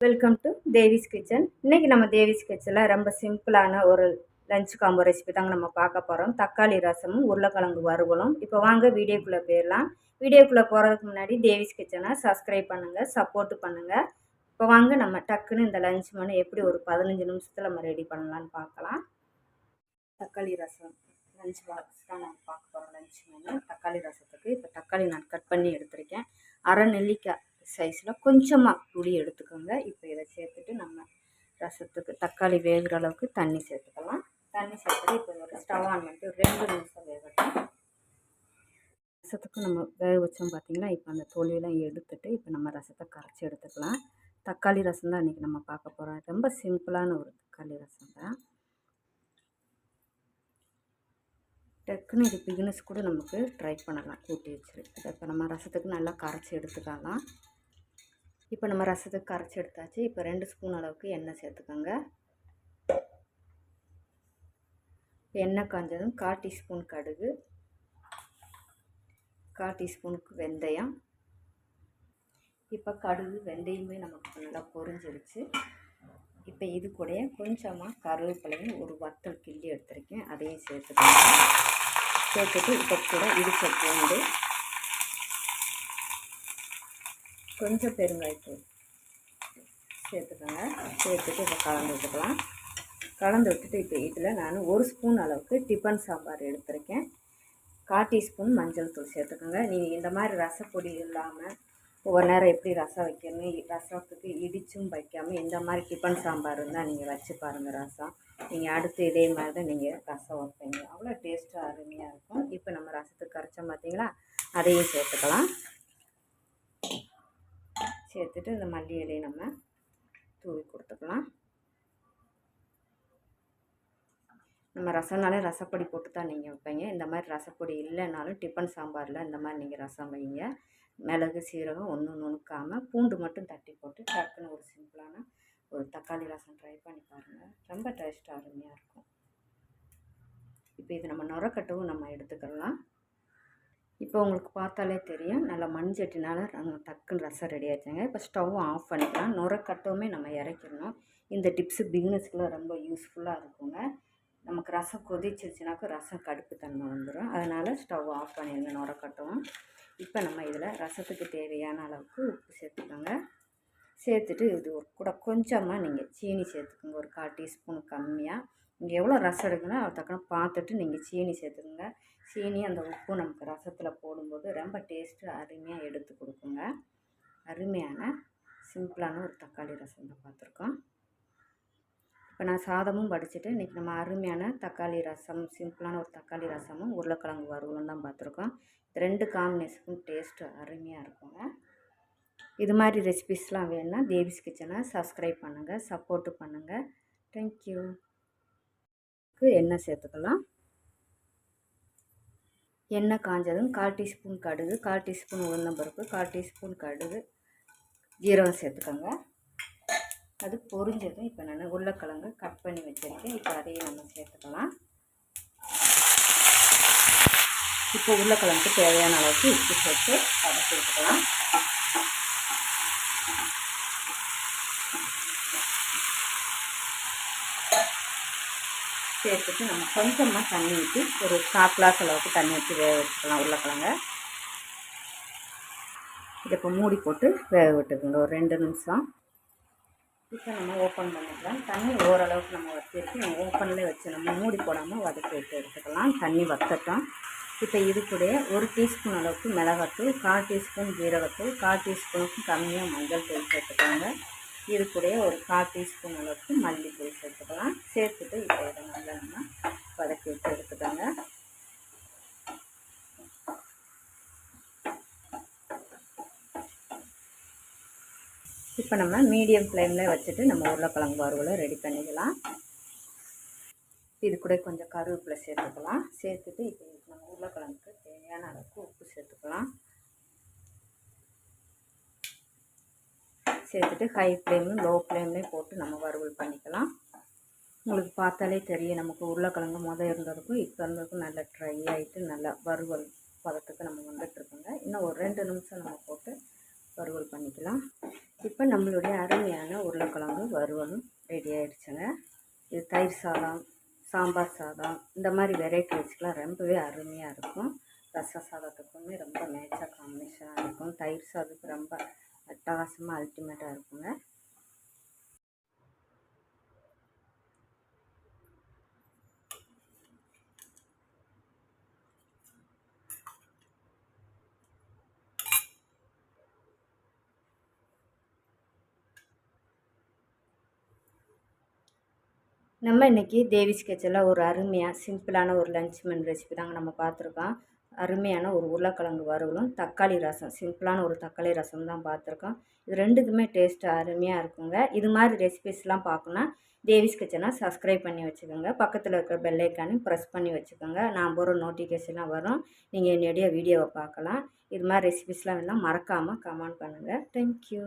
Welcome to Devi's kitchen இன்றைக்கி நம்ம தேவிஸ் கிச்சனில் ரொம்ப சிம்பிளான ஒரு லஞ்ச் காம்போ ரெசிபி தாங்க நம்ம பார்க்க போகிறோம் தக்காளி ரசமும் உருளைக்கிழங்கு வறுவலும். இப்போ வாங்க வீடியோக்குள்ளே போயிடலாம். வீடியோக்குள்ளே போகிறதுக்கு முன்னாடி தேவிஸ் கிச்சனை சப்ஸ்கிரைப் பண்ணுங்கள் சப்போர்ட் பண்ணுங்கள் இப்போ வாங்க நம்ம டக்குன்னு இந்த லஞ்ச் மணி எப்படி ஒரு பதினஞ்சு நிமிஷத்தில் நம்ம ரெடி பண்ணலான்னு பார்க்கலாம். தக்காளி ரசம் லஞ்ச் பாக்ஸ் தான் நம்ம பார்க்க போகிறோம் லஞ்ச் மெனு தக்காளி ரசத்துக்கு இப்போ தக்காளி நான் கட் பண்ணி எடுத்திருக்கேன். அரை நெல்லிக்காய் சைஸில் கொஞ்சமாக புளி எடுத்துக்கோங்க. இப்போ இதை சேர்த்துட்டு நம்ம ரசத்துக்கு தக்காளி வேகிற அளவுக்கு தண்ணி சேர்த்துக்கலாம். தண்ணி சேர்த்துட்டு இப்போ ஒரு ஸ்டவ் ஆன் பண்ணிட்டு ரெண்டு நிமிஷம் வேகட்டும். ரசத்துக்கு நம்ம வேக வச்சோம் பார்த்திங்கன்னா இப்போ அந்த தொலியெல்லாம் எடுத்துட்டு இப்போ நம்ம ரசத்தை கரைச்சி எடுத்துக்கலாம். தக்காளி ரசம் தான் இன்றைக்கி நம்ம பார்க்க போகிறோம் ரொம்ப சிம்பிளான ஒரு தக்காளி ரசம் தான். டக்குன்னு இது பிகினஸ் கூட நமக்கு ட்ரை பண்ணலாம். கூட்டி வச்சுருக்கு இப்போ நம்ம ரசத்துக்கு நல்லா கரைச்சி எடுத்துக்கலாம். இப்போ நம்ம ரசத்துக்கு கரைச்சி எடுத்தாச்சு. இப்போ ரெண்டு ஸ்பூன் அளவுக்கு எண்ணெய் சேர்த்துக்கோங்க. எண்ணெய் காஞ்சதும் கால் டீஸ்பூன் கடுகு கால் டீஸ்பூனுக்கு வெந்தயம். இப்போ கடுகு வெந்தயமே நமக்கு நல்லா பொரிஞ்சிருச்சு. இப்போ இது கூட கொஞ்சமாக கருவேப்பிலையும் ஒரு வத்தல் கிள்ளி எடுத்திருக்கேன். அதையும் சேர்த்துக்கோங்க. சேர்த்துட்டு இப்போ கூட இடிச்ச பூண்டு கொஞ்சம் பெருங்காயத்தூள் சேர்த்துக்கோங்க. சேர்த்துட்டு இப்போ கலந்து விட்டுக்கலாம். கலந்து விட்டுட்டு இப்போ இதில் நான் ஒரு ஸ்பூன் அளவுக்கு டிஃபன் சாம்பார் எடுத்திருக்கேன். கால் டீஸ்பூன் மஞ்சள் தூள் சேர்த்துக்கோங்க. நீங்கள் இந்த மாதிரி ரசப்பொடி இல்லாமல் ஒவ்வொரு நேரம் எப்படி ரசம் வைக்கணும் ரசத்துக்கு இடிச்சும் வைக்காமல் இந்த மாதிரி டிஃபன் சாம்பார் இருந்தால் நீங்கள் வச்சு பாருங்கள் ரசம். நீங்கள் அடுத்து இதே மாதிரி தான் நீங்கள் ரசம் வைப்பீங்க. அவ்வளோ டேஸ்ட்டாக அருமையாக இருக்கும். இப்போ நம்ம ரசத்துக்கு கரைச்சோம் பார்த்தீங்களா? அதையும் சேர்த்துக்கலாம். சேர்த்துட்டு இந்த மல்லி இலையை நம்ம தூவி கொடுத்துக்கலாம். நம்ம ரசம்னாலே ரசப்பொடி போட்டு தான் நீங்கள் வைப்பீங்க. இந்த மாதிரி ரசப்பொடி இல்லைனாலும் டிஃபன் சாம்பாரில் இந்த மாதிரி நீங்கள் ரசம் வைங்க. மிளகு சீரகம் ஒன்று நுணுக்காமல் பூண்டு மட்டும் தட்டி போட்டு டக்குன்னு ஒரு சிம்பிளான ஒரு தக்காளி ரசம் ட்ரை பண்ணி பாருங்கள் ரொம்ப டேஸ்ட்டாக அருமையாக இருக்கும். இப்போ இது நம்ம நுரக்கட்டவும் நம்ம எடுத்துக்கலாம். இப்போ உங்களுக்கு பார்த்தாலே தெரியும். நல்லா மண் சட்டினால் டக்குன்னு ரசம் ரெடி ஆச்சுங்க இப்போ ஸ்டவ் ஆஃப் பண்ணிக்கலாம். நுரக்கட்டவுமே நம்ம இறக்கிடணும். இந்த டிப்ஸு பிகினஸ்க்குலாம் ரொம்ப யூஸ்ஃபுல்லாக இருக்குங்க. நமக்கு ரசம் கொதிச்சிருச்சுனாக்கா ரசம் கடுப்பு தன்மை வந்துடும் அதனால் ஸ்டவ் ஆஃப் பண்ணிடுங்க நுரக்கட்டவும் இப்போ நம்ம இதில் ரசத்துக்கு தேவையான அளவுக்கு உப்பு சேர்த்துக்கோங்க. சேர்த்துட்டு இது கூட கொஞ்சமாக நீங்கள் சீனி சேர்த்துக்குங்க. ஒரு கால் டீஸ்பூன் கம்மியாக நீங்கள் எவ்வளோ ரசம் எடுக்கணும் அதை தக்கன பார்த்துட்டு நீங்கள் சீனி சேர்த்துக்குங்க. சீனி அந்த உப்பு நமக்கு ரசத்தில் போடும்போது ரொம்ப டேஸ்ட்டு அருமையாக எடுத்து கொடுக்குங்க. அருமையான சிம்பிளான ஒரு தக்காளி ரசம் தான் பார்த்துருக்கோம். இப்போ நான் சாதமும் படிச்சுட்டு இன்றைக்கி நம்ம அருமையான தக்காளி ரசம் சிம்பிளான ஒரு தக்காளி ரசமும் உருளைக்கிழங்கு வறுவலும் தான் பார்த்துருக்கோம். ரெண்டு காம்பினேஷனுக்கும் டேஸ்ட்டு அருமையாக இருக்குங்க. இது மாதிரி ரெசிபிஸ்லாம் வேணுன்னா தேவிஸ் கிச்சனை சப்ஸ்கிரைப் பண்ணுங்கள் சப்போர்ட்டு பண்ணுங்கள் தேங்க்யூ எண்ணெய் சேர்த்துக்கலாம். எண்ணெய் காஞ்சதும் கால் டீஸ்பூன் கடுகு கால் டீஸ்பூன் உளுந்தம்பருப்பு கால் டீஸ்பூன் கடுகு ஜீரகம் சேர்த்துக்கோங்க. அது பொரிஞ்சதும் இப்போ நான் உருளைக்கிழங்கு கட் பண்ணி வச்சுருக்கேன். இப்போ அதையும் நம்ம சேர்த்துக்கலாம். இப்போ உருளைக்கிழங்குக்கு தேவையான அளவுக்கு உப்பு சேர்த்து அதை சேர்த்துக்கலாம் சேர்த்துட்டு நம்ம கொஞ்சமாக தண்ணி ஊற்றி ஒரு கால் கிளாஸ் அளவுக்கு தண்ணி ஊற்றி வேக வச்சுக்கலாம் உருளைக்கிழங்க. இதை இப்போ மூடி போட்டு வேக விட்டுக்குங்க. ஒரு ரெண்டு நிமிஷம். இப்போ நம்ம ஓப்பன் பண்ணிக்கலாம். தண்ணி ஓரளவுக்கு நம்ம வச்சிருக்கு. நம்ம ஓப்பனில் வச்சு நம்ம மூடி போடாமல் வதக்கி விட்டு எடுத்துக்கலாம். தண்ணி வத்தட்டும். இப்போ இது கூட ஒரு டீஸ்பூன் அளவுக்கு மிளகாத்தூள் கால் டீஸ்பூன் ஜீரகத்தூள் கால் டீஸ்பூனுக்கும் கம்மியாக மஞ்சள் தூள் சேர்த்துக்கோங்க. இது கூட ஒரு கால் டீஸ்பூன் அளவுக்கு மல்லித்தூள் சேர்த்துக்கலாம். சேர்த்துட்டு இப்போ இதை நல்லா நம்ம வதக்கி விட்டு எடுத்துக்கோங்க. இப்போ நம்ம மீடியம் ஃப்ளேமில் வச்சுட்டு நம்ம உருளைக்கிழங்கு வறுவலை ரெடி பண்ணிக்கலாம். இது கூட கொஞ்சம் கருவேப்பிலை சேர்த்துக்கலாம். சேர்த்துட்டு இப்போ நம்ம உருளைக்கிழங்குக்கு தேவையான அளவுக்கு உப்பு சேர்த்துக்கலாம். சேர்த்துட்டு ஹை ஃப்ளேம்லையும் லோ ஃப்ளேம்லையும் போட்டு நம்ம வறுவல் பண்ணிக்கலாம். உங்களுக்கு பார்த்தாலே தெரியும் நமக்கு உருளைக்கிழங்கு மொதல் இருந்ததுக்கும் இப்போ இருந்ததுக்கும் நல்லா ட்ரை ஆகிட்டு நல்லா வறுவல் பதத்துக்கு நம்ம வந்துட்டுருக்கோங்க. இன்னும் ஒரு ரெண்டு நிமிஷம் நம்ம போட்டு வறுவல் பண்ணிக்கலாம். இப்போ நம்மளுடைய அருமையான உருளைக்கிழங்கு வறுவலும் ரெடி ஆகிடுச்சுங்க இது தயிர் சாதம் சாம்பார் சாதம் இந்த மாதிரி வெரைட்டி வச்சுக்கலாம். ரொம்பவே அருமையாக இருக்கும். ரச சாதத்துக்குமே ரொம்ப மேட்சாக காம்பினேஷனாக இருக்கும். தயிர் சாதத்துக்கு ரொம்ப அட்டகாசமாக அல்டிமேட்டாக இருக்குங்க. நம்ம இன்றைக்கி தேவிஸ் கிச்சனில் ஒரு அருமையாக சிம்பிளான ஒரு லஞ்ச் மென் ரெசிபி தாங்க நம்ம பார்த்துருக்கோம். அருமையான ஒரு உருளைக்கிழங்கு வறுவலும் தக்காளி ரசம் சிம்பிளான ஒரு தக்காளி ரசம் தான் பார்த்துருக்கோம். இது ரெண்டுக்குமே டேஸ்ட்டு அருமையாக இருக்குங்க. இது மாதிரி ரெசிபிஸ்லாம் பார்க்கணுன்னா தேவிஸ் கிச்சனை சப்ஸ்கிரைப் பண்ணி வச்சுக்கோங்க. பக்கத்தில் இருக்கிற பெல்லைக்கானையும் ப்ரெஸ் பண்ணி வச்சுக்கோங்க. நான் போகிற நோட்டிஃபிகேஷன்லாம் வரும். நீங்கள் என்னுடைய வீடியோவை பார்க்கலாம். இது மாதிரி ரெசிபிஸ்லாம் வேணால் மறக்காமல் கமெண்ட் பண்ணுங்கள் தேங்க்யூ